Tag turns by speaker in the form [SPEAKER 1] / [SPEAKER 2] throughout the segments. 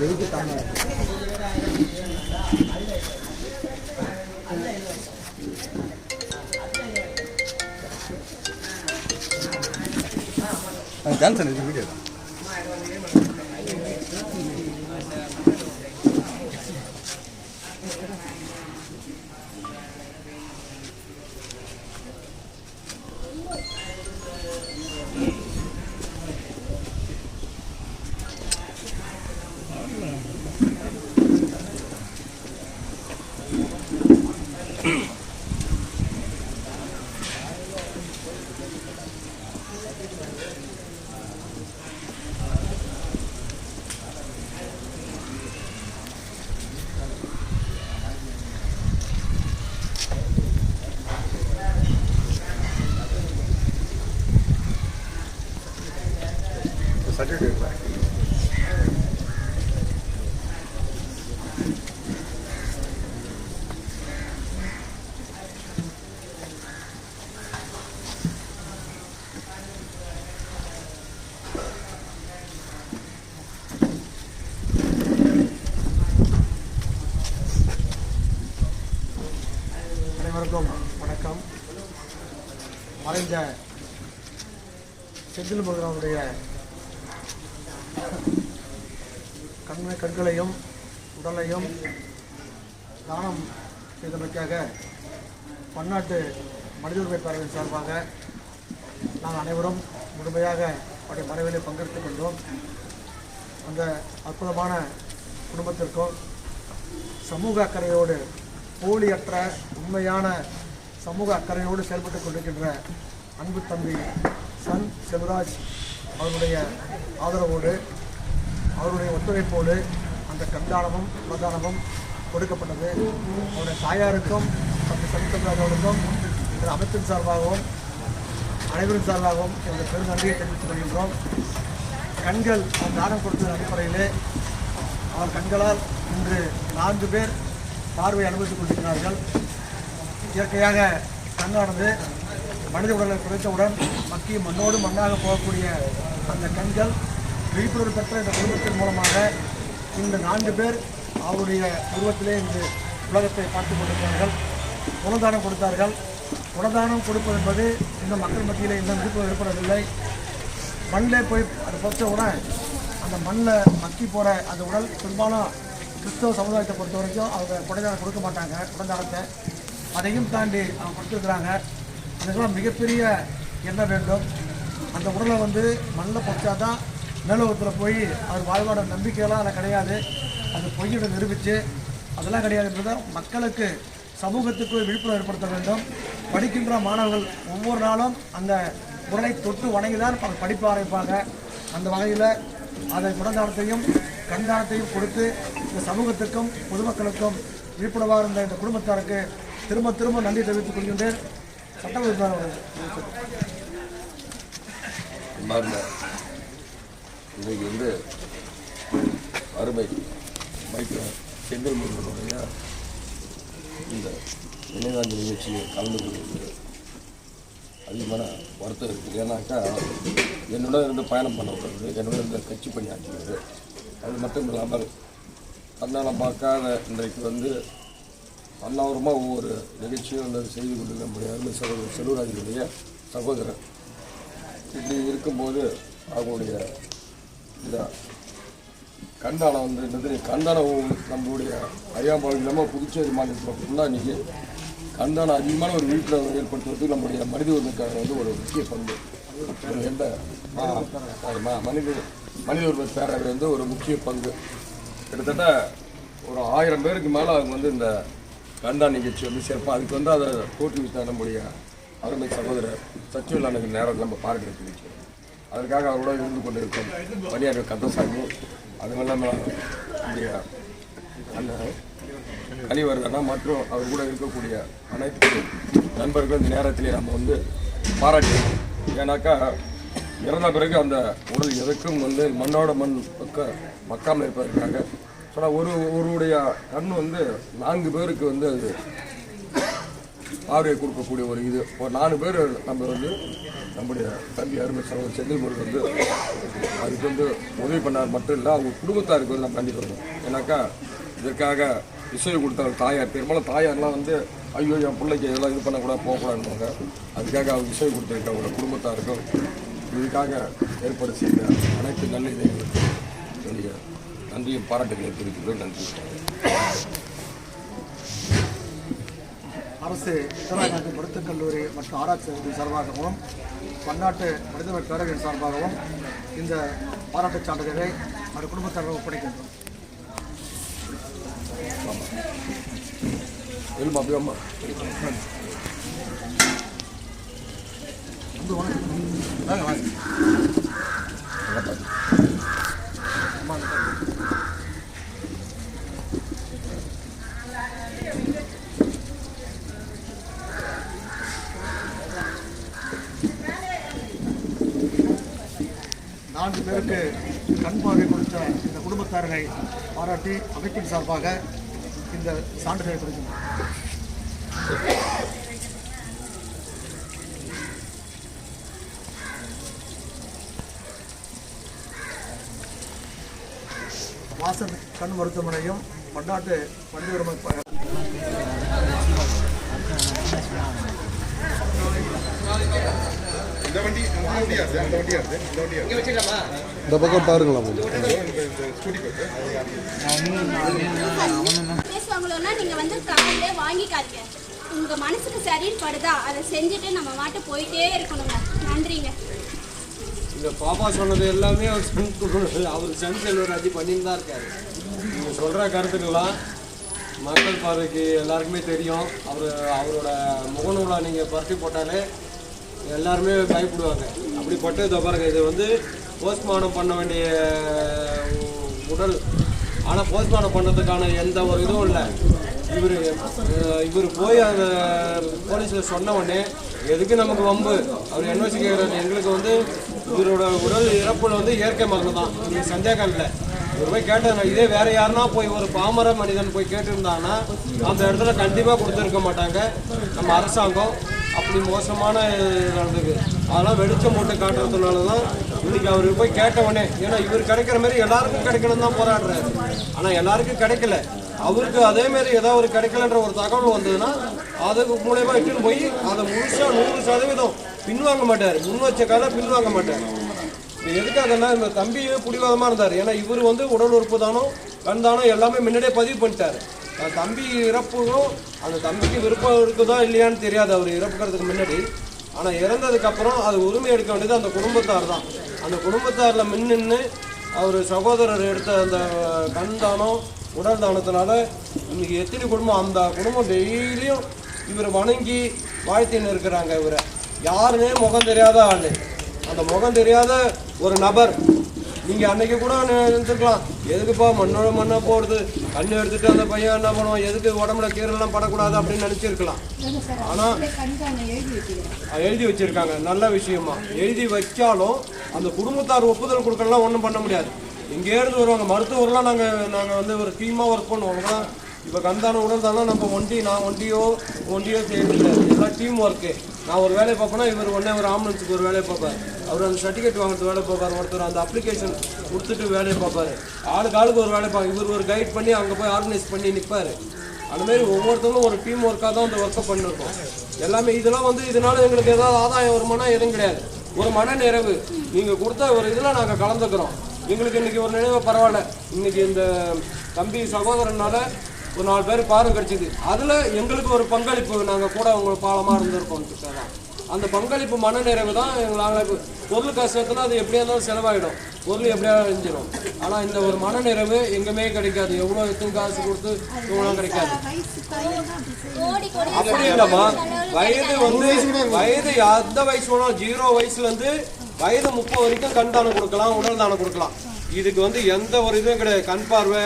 [SPEAKER 1] Weight தாங்க
[SPEAKER 2] Johnson இது video certificate
[SPEAKER 1] அனைவருக்கும் வணக்கம். மறைந்த செந்தில் முருகனுடைய கண்மை கண்களையும் உடலையும் தானம் செய்தமைக்காக பன்னாட்டு மனித உரிமை பேரவையின் சார்பாக நாங்கள் அனைவரும் முழுமையாக அவருடைய மறைவிலே பங்கெடுத்துக் கொண்டோம். அந்த அற்புதமான குடும்பத்திற்கும் சமூக அக்கறையோடு போலியற்ற உண்மையான சமூக அக்கறையோடு செயல்பட்டு கொண்டிருக்கின்ற அன்பு தம்பி சன் செல்வராஜ் அவருடைய ஆதரவோடு அவருடைய ஒத்துழைப்போடு அந்த கண்தானமும் பிரதானமும் கொடுக்கப்பட்டது. அவருடைய தாயாருக்கும் தம்பி சன் செல்வராஜ் அவருக்கும் இந்த அமைப்பின் சார்பாகவும் அனைவரின் சார்பாகவும் எங்கள் பெருநன்றியை தெரிவித்துக் கொள்கின்றோம். கண்கள் அவர் தானம் கொடுத்ததன் அடிப்படையிலே அவர் கண்களால் இன்று நான்கு பேர் பார்வை அனுபவித்துக் கொண்டிருக்கிறார்கள். இயற்கையாக கண்ணானது மனித உடலை குறைத்தவுடன் மக்கி மண்ணோடு மண்ணாக போகக்கூடிய அந்த கண்கள் விழிப்புணர்வு பெற்ற இந்த குடும்பத்தின் மூலமாக இந்த நான்கு பேர் அவருடைய உருவத்திலே இந்த உலகத்தை பார்த்துக் கொண்டிருக்கிறார்கள். குணதானம் கொடுத்தார்கள். குணதானம் கொடுப்பது என்பது இந்த மக்கள் மத்தியில் இந்த விழிப்புணர்வு ஏற்படவில்லை. மண்ணில் போய் அதை பொறுத்தவுடன் அந்த மண்ணில் மக்கி போகிற அந்த உடல் பெரும்பாலும் கிறிஸ்தவ சமுதாயத்தை பொறுத்த வரைக்கும் அவங்க குடைதாரம் கொடுக்க மாட்டாங்க குடந்தாரத்தை அதையும் தாண்டி அவங்க கொடுத்துருக்குறாங்க. அதுக்கெல்லாம் மிகப்பெரிய எண்ணம் வேண்டும். அந்த உடலை வந்து மண்ணில் பொறிச்சா தான் மேலோகத்தில் போய் அவர் வாழ்வாட நம்பிக்கையெல்லாம் அதில் கிடையாது. அது பொய்யிட நிரூபித்து அதெல்லாம் கிடையாதுன்றதை மக்களுக்கு சமூகத்துக்கு விழிப்புணர்வு ஏற்படுத்த வேண்டும். படிக்கின்ற மாணவர்கள் ஒவ்வொரு நாளும் அந்த உடலை தொட்டு வணங்கி தான் அவங்க படிப்பு ஆரம்பிப்பாங்க. அந்த வகையில் அதை குடந்தாரத்தையும் கண்தானத்தையும் கொடுத்து இந்த சமூகத்துக்கும் பொதுமக்களுக்கும் விழிப்புணர்வாக இருந்த இந்த குடும்பத்தாருக்கு திரும்ப திரும்ப நன்றி தெரிவித்துக் கொள்கின்றேன். சட்ட உறுப்பினர்.
[SPEAKER 3] இன்னைக்கு வந்து அருமை மைக்கேல் செந்தில் முருகனுடைய இந்த நினைவாஞ்சலி நிகழ்ச்சியை கலந்து கொள்வது அதிகமான வருத்தம் இருக்குது ஏன்னாக்கா என்னோட இருந்து பயணம் பண்ணவர் என்னோட இருந்து கட்சி பணியாற்றுகிறது அது மட்டும் இல்லாமல் தன்னால் பார்க்காத இன்றைக்கு வந்து பல்லாயிரமாக ஒவ்வொரு நிகழ்ச்சியும் அல்லது செய்து கொண்டிருக்க முடியாது. சகோதரர் செல்வராஜனுடைய சகோதரர். இப்படி இருக்கும்போது அவங்களுடைய இந்த கண்டானம் வந்து என்னது கண்டானம் நம்மளுடைய அறியாமல் இல்லாமல் புதுச்சேரி மாநிலத்தில் ஃபுல்லாக இன்றைக்கி கண்டானம் அதிகமான ஒரு வீட்டில் ஏற்படுத்துவதற்கு நம்முடைய மனித உரிமைக்காக வந்து ஒரு முக்கிய பங்கு. எந்த மனித மனித உரிமை பேரவை வந்து ஒரு முக்கிய பங்கு கிட்டத்தட்ட ஒரு ஆயிரம் பேருக்கு மேலே அவங்க வந்து இந்த கண்டா நிகழ்ச்சி வந்து சிறப்பாக அதுக்கு வந்து அதை தோற்றுவித்த நம்முடைய அருமை சகோதரர் சச்சிவில் அண்ணனுக்கு நேரம் நம்ம பாராட்டு தெரிவிக்கிறோம் அதற்காக அவரோட இருந்து கொண்டிருக்கும் பணியாளர் கந்தசாமி அது இல்லாமல் இந்திய அந்த கலிவர்தனா மற்றும் அவர் கூட இருக்கக்கூடிய அனைத்து நண்பர்களும் இந்த நேரத்திலே நம்ம வந்து பாராட்டி ஏன்னாக்கா இறந்த பிறகு அந்த உடல் எதுக்கும் வந்து மண்ணோட மண் பக்க மக்காமல் இருப்பதற்காக. ஆனால் ஒரு ஒருவருடைய கண் வந்து நான்கு பேருக்கு வந்து அது பார்வையை கொடுக்கக்கூடிய ஒரு இது. ஒரு நாலு பேர் நம்ம வந்து நம்முடைய தம்பி அருமை சகோதரர் செந்தில் முருகன் வந்து அதுக்கு வந்து உதவி பண்ணார். மட்டும் இல்லை அவங்க குடும்பத்தாருக்கு வந்து நம்ம கண்டிப்பாக ஏன்னாக்கா இதற்காக இசை கொடுத்தாங்க தாயார். பெரும்பாலும் தாயார்லாம் வந்து ஐயோ என் பிள்ளைக்கு இதெல்லாம் இது பண்ணக்கூடாது போகக்கூடாதுன்னு அதுக்காக அவங்க இசை கொடுத்துருக்க அவங்க குடும்பத்தாருக்கும் இதுக்காக ஏற்பாடு செய்த அனைத்து நல்ல இதயங்களுக்கு என்னுடைய நன்றியும் பாராட்டுகளை தெரிவிக்கிறோம் நன்றி.
[SPEAKER 1] அரசு இந்திரா காந்தி மருத்துவக் கல்லூரி மற்றும் ஆராய்ச்சி நிறுவனம் சார்பாகவும் பன்னாட்டு மனிதவள பேரவையின் சார்பாகவும் இந்த பாராட்டுச் சான்றிதழை அவர் குடும்பத்தார்கள் ஒப்படைக்கின்றோம்.
[SPEAKER 3] எலும்பு அப்படியே அம்மா
[SPEAKER 1] வாங்க.
[SPEAKER 2] வாங்க
[SPEAKER 1] நான்கு பேருக்கு கண் பார்வை கொடுத்த இந்த குடும்பத்தாரரை பாராட்டி அமைப்பின் சார்பாக இந்த சான்றிதழை கொடுக்கின்றோம் வாசன் கண் மருத்துவமனையும் பன்னாட்டு வண்டி உரிமை
[SPEAKER 2] இந்த
[SPEAKER 4] பக்கம் பாருங்களா
[SPEAKER 5] வாங்கணும்னா நீங்கள் வந்து காலையிலே வாங்கிக்காதீங்க. உங்கள் மனசுக்கு சரின்னு படுதா அதை செஞ்சுட்டு நம்ம மாட்டு போயிட்டே இருக்கணுங்க. நன்றிங்க.
[SPEAKER 6] இந்த பாப்பா சொன்னது எல்லாமே அவர் சன் அவர் சன் செல்வராஜ் பண்ணிட்டு தான் இருக்காரு. நீங்கள் சொல்கிற கருத்துக்கெல்லாம் மக்கள் பார்வைக்கு எல்லாருக்குமே தெரியும். அவர் அவரோட முகநூலை நீங்கள் பரட்டி போட்டாலே எல்லாருமே பயப்படுவாங்க. அப்படிப்பட்டு இதை பாருங்க இது வந்து போஸ்ட்மார்டம் பண்ண வேண்டிய உடல் ஆனால் போஸ்ட்மார்ட்டம் பண்ணுறதுக்கான எந்த ஒரு இதுவும் இல்லை. இவர் இவர் போய் அந்த போலீஸில் சொன்ன உடனே எதுக்கு நமக்கு வம்பு? அவர் என்ஓசி கேட்குறாரு எங்களுக்கு வந்து இவரோட உடல் இறப்புல வந்து இயற்கை மரணம் தான். இது சந்தேகம் இல்லை. இவர் போய் கேட்டது இதே வேற யாருன்னா போய் ஒரு பாமர மனிதன் போய் கேட்டிருந்தாங்கன்னா அந்த இடத்துல கண்டிப்பாக கொடுத்துருக்க மாட்டாங்க. நம்ம அரசாங்கம் அப்படி மோசமான இது நடந்தது. அதெல்லாம் வெளிச்சம் போட்டு காட்டுறதுனால தான் இன்னைக்கு அவர் போய் கேட்டவொடனே ஏன்னா இவர் கிடைக்கிற மாதிரி எல்லாருக்கும் கிடைக்கணும் தான் போராடுறாரு. ஆனால் எல்லாருக்கும் கிடைக்கல. அவருக்கு அதே மாதிரி ஏதாவது ஒரு கிடைக்கலன்ற ஒரு தகவல் வந்ததுன்னா அதுக்கு மூலயமா இட்டுன்னு போய் அதை முழுசா நூறு சதவீதம் பின்வாங்க மாட்டார். முன் வச்ச கால பின்வாங்க மாட்டார். இது எதுக்காகன்னா இந்த தம்பியே பிடிவாதமாக இருந்தார். ஏன்னா இவர் வந்து உடல் உறுப்பு தானோ கண் எல்லாமே முன்னாடியே பதிவு பண்ணிட்டார். அந்த தம்பி இறப்பும் அந்த தம்பிக்கு விருப்பம் இருக்குதா இல்லையான்னு தெரியாது. அவர் இறப்புக்கிறதுக்கு முன்னாடி. ஆனால் இறந்ததுக்கு அப்புறம் அது உரிமை எடுக்க வேண்டியது அந்த குடும்பத்தார் தான். அந்த குடும்பத்தாரில் மின்னு அவர் சகோதரர் எடுத்த அந்த கண் தானம் உடல் தானத்தினால இன்னைக்கு எத்தனை குடும்பம் அந்த குடும்பம் டெய்லியும் இவரை வணங்கி வாழ்த்தின்னு இருக்கிறாங்க இவரை. யாருமே முகம் தெரியாத ஆள். அந்த முகம் தெரியாத ஒரு நபர். நீங்கள் அன்னைக்கு கூட இருந்துக்கலாம் எதுக்குப்பா மண்ணோட மண்ணா போடுது? கண்ணு எடுத்துட்டு அந்த பையன் என்ன பண்ணுவான்? எதுக்கு உடம்புல கீரெல்லாம் படக்கூடாது அப்படின்னு நினைச்சிருக்கலாம். ஆனா எழுதி வச்சிருக்காங்க. நல்ல விஷயமா. எழுதி வச்சாலும் அந்த குடும்பத்தார் ஒப்புதல் கொடுக்கலாம் ஒன்றும் பண்ண முடியாது. இங்கே இருந்து வருவாங்க. மருத்துவர்லாம் நாங்கள் நாங்கள் வந்து ஒரு டீமாக ஒர்க் பண்ணுவோம். இப்போ கந்தான உடல் தானே நம்ம ஒண்டி நான் ஒண்டியோ ஒண்டியோ செய்யறதில்ல எல்லாம் டீம் ஒர்க்கு நான் ஒரு வேலையை பார்ப்பேன்னா இவர் உடனே ஒரு ஆம்புலன்ஸுக்கு ஒரு வேலையை பார்ப்பார். அவர் அந்த சர்டிஃபிகேட் வாங்குறது வேலை பார்ப்பார். ஒருத்தர் அந்த அப்ளிகேஷன் கொடுத்துட்டு வேலையை பார்ப்பாரு. ஆளுக்கு ஆளுக்கு ஒரு வேலை பார்க்க இவர் ஒரு கைட் பண்ணி அங்கே போய் ஆர்கனைஸ் பண்ணி நிற்பார் அந்தமாரி ஒவ்வொருத்தவங்களும் ஒரு டீம் ஒர்க்காக தான் அந்த ஒர்க்கை பண்ணிருக்கோம். எல்லாமே இதெல்லாம் வந்து இதனால எங்களுக்கு ஏதாவது ஆதாயம் வருமானா எதுவும் கிடையாது. ஒரு மன நிறைவு. நீங்கள் கொடுத்த ஒரு இதில் நாங்கள் கலந்துக்கிறோம். எங்களுக்கு இன்றைக்கி ஒரு நினைவு பரவாயில்ல. இன்றைக்கி இந்த தம்பி சகோதரனால் ஒரு நாலு பேர் பாரம் கிடைச்சிது. அதில் எங்களுக்கு ஒரு பங்களிப்பு. நாங்கள் கூட அவங்க பாலமாக இருந்திருக்கோம் தான் அந்த பங்களிப்பு மன நிறைவு தான் நாங்கள் பொருள் கஷ்டத்துல அது எப்படியா இருந்தாலும் செலவாயிடும். பொருள் எப்படியா அழிஞ்சிடும் ஆனால் இந்த ஒரு மன நிறைவு எங்கேயுமே கிடைக்காது. எவ்வளோ எத்தனை காசு கொடுத்து இவ்வளோ கிடைக்காது.
[SPEAKER 5] கோடி கோடி
[SPEAKER 6] அப்படி இல்லம்மா. வயது வந்து வயது எந்த வயசு வேணும் ஜீரோ வயசுல இருந்து வயது முப்பது வரைக்கும் கண் தானம் கொடுக்கலாம் உடல் தானம் கொடுக்கலாம். இதுக்கு வந்து எந்த ஒரு இதுவும் கிடையாது. கண் பார்வை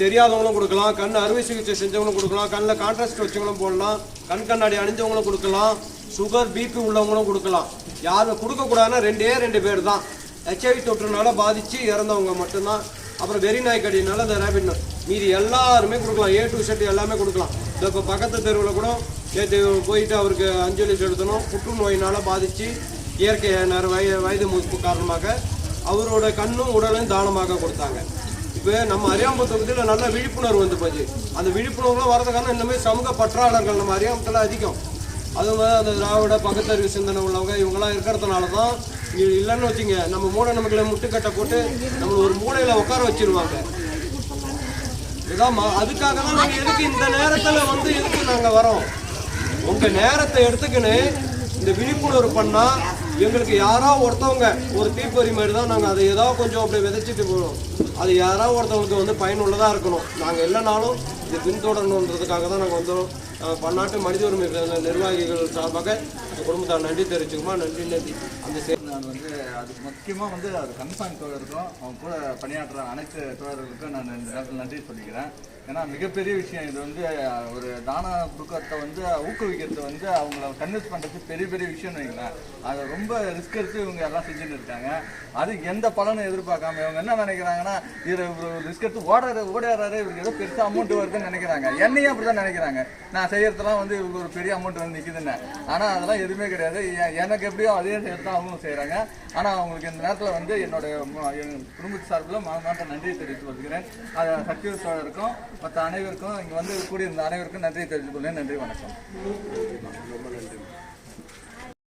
[SPEAKER 6] தெரியாதவங்களும் கொடுக்கலாம் கண் அறுவை சிகிச்சை செஞ்சவங்களும் கொடுக்கலாம் கண்ணில் கான்ட்ராஸ்ட் வச்சவங்களும் போடலாம் கண் கண்ணாடி அணிஞ்சவங்களும் கொடுக்கலாம் சுகர் பிபி உள்ளவங்களும் கொடுக்கலாம். யாரும் கொடுக்கக்கூடாதுன்னா ரெண்டே ரெண்டு பேர் தான். ஹெச்ஐவி தொற்றுனால பாதித்து இறந்தவங்க மட்டும்தான். அப்புறம் வெறி நாய்க்கடினால அந்த ரேபிட் மீதி எல்லாருமே கொடுக்கலாம். ஏ டு செட் எல்லாமே கொடுக்கலாம். இந்த இப்போ பக்கத்து தெருவில் கூட நேற்று போயிட்டு அவருக்கு அஞ்சலி செலுத்தணும். புற்றுநோயினால் பாதித்து இயற்கை நேர வய வயது மூப்பு காரணமாக அவரோட கண்ணும் உடலும் தானமாக கொடுத்தாங்க. இப்போ நம்ம அறியாமல் தொகுதியில் நல்ல விழிப்புணர்வு வந்து போச்சு. அந்த விழிப்புணர்வுலாம் வரதுக்கான இந்தமாதிரி சமூக பற்றாளர்கள் நம்ம அறியாமத்தில் அதிகம். அது மாதிரி அந்த திராவிட பகுத்தறிவு சிந்தனை உள்ளவங்க இவங்கெல்லாம் இருக்கிறதுனால தான் இது இல்லைன்னு வச்சுங்க நம்ம மூட நமக்குள்ள முட்டுக்கட்டை போட்டு நம்ம ஒரு மூலையில் உட்கார வச்சிருவாங்க. இதான் அதுக்காக தான் நாங்கள் எதுக்கு இந்த நேரத்தில் வந்து எதுக்கு நாங்கள் வரோம்? உங்கள் நேரத்தை எடுத்துக்கின்னு இந்த விழிப்புணர்வு பண்ணால் எங்களுக்கு யாரோ ஒருத்தவங்க ஒரு தீப்பொறி மாதிரி தான் நாங்கள் அதை ஏதோ கொஞ்சம் அப்படி விதைச்சிட்டு போகிறோம் அது யாரோ ஒருத்தவங்களுக்கு வந்து பயனுள்ளதாக இருக்கணும். நாங்கள் இல்லைனாலும் இது பின்தொடரணுன்றதுக்காக தான் நாங்கள் வந்தோம். பன்னாட்டு மனித உரிமை நிர்வாகிகள் சார்பாக குடும்பத்தார் நன்றி தெரிவிச்சுக்குமா? நன்றி நன்றி. அந்த சே-
[SPEAKER 7] நான் வந்து அதுக்கு முக்கியமாக வந்து அது கன்ஃபார்ம் தோழருக்கும் அவங்க கூட பணியாற்றுற அனைத்து தோழர்களுக்கும் நான் இந்த நேரத்தில் நன்றி சொல்லிக்கிறேன். ஏன்னா மிகப்பெரிய விஷயம் இது வந்து ஒரு தான கொடுக்கறத வந்து ஊக்குவிக்கிறது வந்து அவங்கள கன்வின்ஸ் பண்ணுறது பெரிய பெரிய விஷயம்னு வைங்களேன். அதை ரொம்ப ரிஸ்க் எடுத்து இவங்க எல்லாம் செஞ்சுட்டு இருக்காங்க. அது எந்த பலனும் எதிர்பார்க்காம இவங்க என்ன நினைக்கிறாங்கன்னா இவர் ரிஸ்க் எடுத்து ஓடுறாரு ஓடிடுறாரு இவருக்கு ஏதோ பெருசாக அமௌண்ட் வருதுன்னு நினைக்கிறாங்க. என்னையும் அப்படி தான் நினைக்கிறாங்க. நான் செய்யறதெல்லாம் வந்து இவருக்கு ஒரு பெரிய அமௌண்ட் வந்து நிற்குதுன்னு ஆனால் அதெல்லாம் எதுவுமே கிடையாது. எனக்கு எப்படியோ அதே செய்யறது தான் அவங்களும் செய்கிறாங்க ஆனால் அவங்களுக்கு இந்த நேரத்தில் வந்து என்னோட குடும்ப என் சார்பில் மாமாட்ட நன்றியை தெரிவித்து கொள்கிறேன். அது சக்தி சோழருக்கும் மற்ற அனைவருக்கும் இங்கே வந்து கூடியிருந்த அனைவருக்கும் நன்றியை தெரிவித்துக் கொள்கிறேன். நன்றி வணக்கம்.
[SPEAKER 6] ரொம்ப நன்றி.